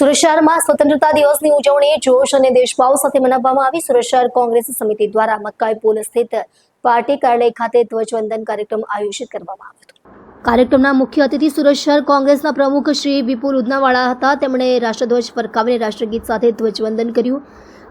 સુરત સ્વતંત્રતા દિવસની ઉજવણી જોશ અને દેશભાવ સાથે મનાવવામાં આવી. સુરત કોંગ્રેસ સમિતિ દ્વારા મકાઈ પુલ સ્થિત પાર્ટી કાર્યાલય ખાતે ધ્વજવંદન કાર્યક્રમ આયોજિત કરવામાં આવ્યો હતો. કાર્યક્રમના મુખ્ય અતિથિ સુરત કોંગ્રેસના પ્રમુખ શ્રી વિપુલ ઉદનાવાળા હતા. તેમણે રાષ્ટ્રધ્વજ ફરકાવીને રાષ્ટ્રગીત સાથે ધ્વજવંદન કર્યું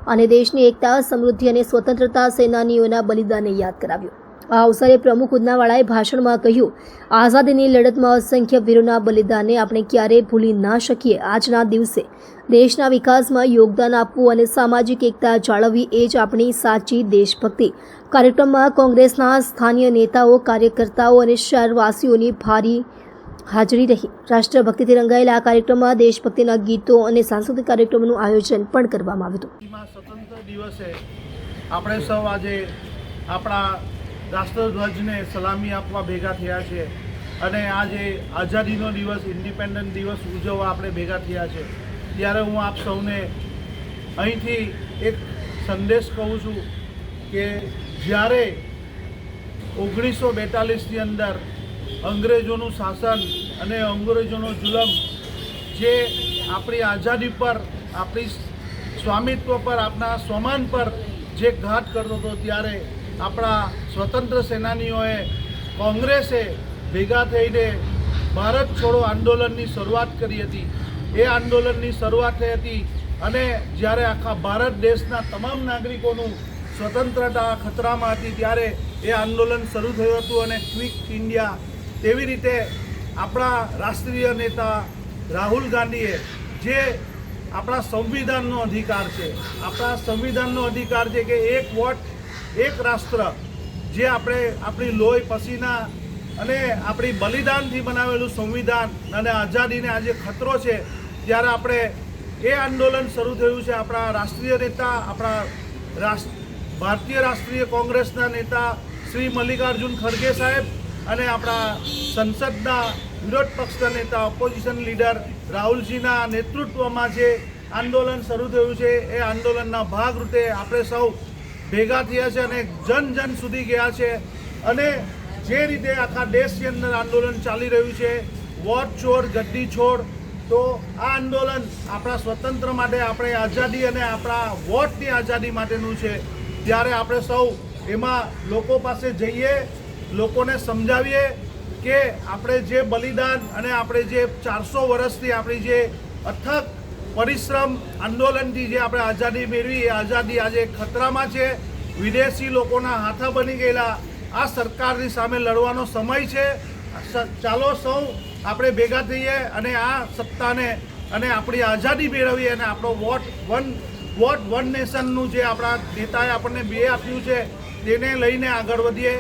અને દેશની એકતા, સમૃદ્ધિ અને સ્વતંત્રતા સેનાનીઓના બલિદાનને યાદ કરાવ્યું. આ અવસરે પ્રમુખ ઉદનાવાળાએ ભાષણમાં કહ્યું, આઝાદીની લડતમાં અસંખ્ય વીરોના બલિદાનને આપણે ક્યારેય ભૂલી ના શકીએ. આજના દિવસે દેશના વિકાસમાં યોગદાન આપવું અને સામાજિક એકતા જાળવવી એ જ આપણી સાચી દેશભક્તિ. કાર્યક્રમમાં કોંગ્રેસના સ્થાનીય નેતાઓ, કાર્યકર્તાઓ અને શહેરવાસીઓની ભારી હાજરી રહી. રાષ્ટ્રભક્તિથી રંગાયેલા આ કાર્યક્રમમાં દેશભક્તિના ગીતો અને સાંસ્કૃતિક કાર્યક્રમોનું આયોજન પણ કરવામાં આવ્યું હતું. દિવસે આપણે સૌ આજે આપણા રાષ્ટ્રધ્વજને સલામી આપવા ભેગા થયા છે અને આજે આઝાદીનો દિવસ, ઇન્ડિપેન્ડન્ટ દિવસ ઉજવવા આપણે ભેગા થયા છે. ત્યારે હું આપ સૌને અહીંથી એક સંદેશ કહું છું કે જ્યારે ઓગણીસો બેતાલીસની અંદર અંગ્રેજોનું શાસન અને અંગ્રેજોનો જુલમ જે આપણી આઝાદી પર, આપણી સ્વામિત્વ પર આપણા સ્વમાન પર જે ઘાત કરતો હતો, ત્યારે આપણા સ્વતંત્ર સેનાનીઓએ કોંગ્રેસે ભેગા થઈને ભારત છોડો આંદોલનની શરૂઆત કરી હતી. એ આંદોલનની શરૂઆત થઈ હતી અને જ્યારે આખા ભારત દેશના તમામ નાગરિકોનું સ્વતંત્રતા ખતરામાં હતી ત્યારે એ આંદોલન શરૂ થયું હતું અને ક્વિક ઇન્ડિયા તેવી રીતે આપણા રાષ્ટ્રીય નેતા રાહુલ ગાંધીએ જે આપણા સંવિધાનનો અધિકાર છે, આપણા સંવિધાનનો અધિકાર છે કે એક વોટ એક રાષ્ટ્ર જે આપણે આપણી લોહી પસીના અને આપણી બલિદાનથી બનાવેલું સંવિધાન અને આઝાદીને આજે ખતરો છે, ત્યારે આપણે એ આંદોલન શરૂ થયું છે આપણા રાષ્ટ્રીય નેતા, આપણા રાષ્ટ્ર, ભારતીય રાષ્ટ્રીય કોંગ્રેસના નેતા શ્રી મલ્લિકાર્જુન ખરગે સાહેબ અને આપણા સંસદના વિરોધ પક્ષના નેતા ઓપોઝિશન લીડર રાહુલજીના નેતૃત્વમાં જે આંદોલન શરૂ થયું છે, એ આંદોલનના ભાગરૂપે આપણે સૌ ભેગા થયા છે અને જન જન સુધી ગયા છે. અને જે રીતે આખા દેશની અંદર આંદોલન ચાલી રહ્યું છે, વોટ છોડ, ગદ્દી છોડ, તો આ આંદોલન આપણા સ્વતંત્ર માટે, આપણે આઝાદી અને આપણા વોટની આઝાદી માટેનું છે. ત્યારે આપણે સૌ એમાં લોકો પાસે જઈએ, લોકોને સમજાવીએ કે આપણે જે બલિદાન અને આપણે જે ચારસો વર્ષથી આપણી જે અથક પરિશ્રમ, આંદોલનથી જે આપણે આઝાદી મેળવી, એ આઝાદી આજે ખતરામાં છે. વિદેશી લોકોના હાથા બની ગયેલા. આ સરકારની સામે લડવાનો સમય છે. ચાલો સૌ આપણે ભેગા થઈએ અને આ સત્તાને અને આપણી આઝાદી મેળવીએ અને આપણો વોટ વન વોટ વન નેશનનું જે આપણા નેતાએ આપણને બે આપ્યું છે, તેને લઈને આગળ વધીએ.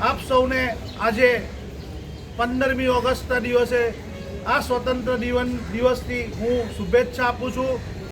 આપ સૌને આજે પંદરમી ઓગસ્ટના દિવસે આ સ્વતંત્ર દિવન દિવસથી હું શુભેચ્છા આપું છું.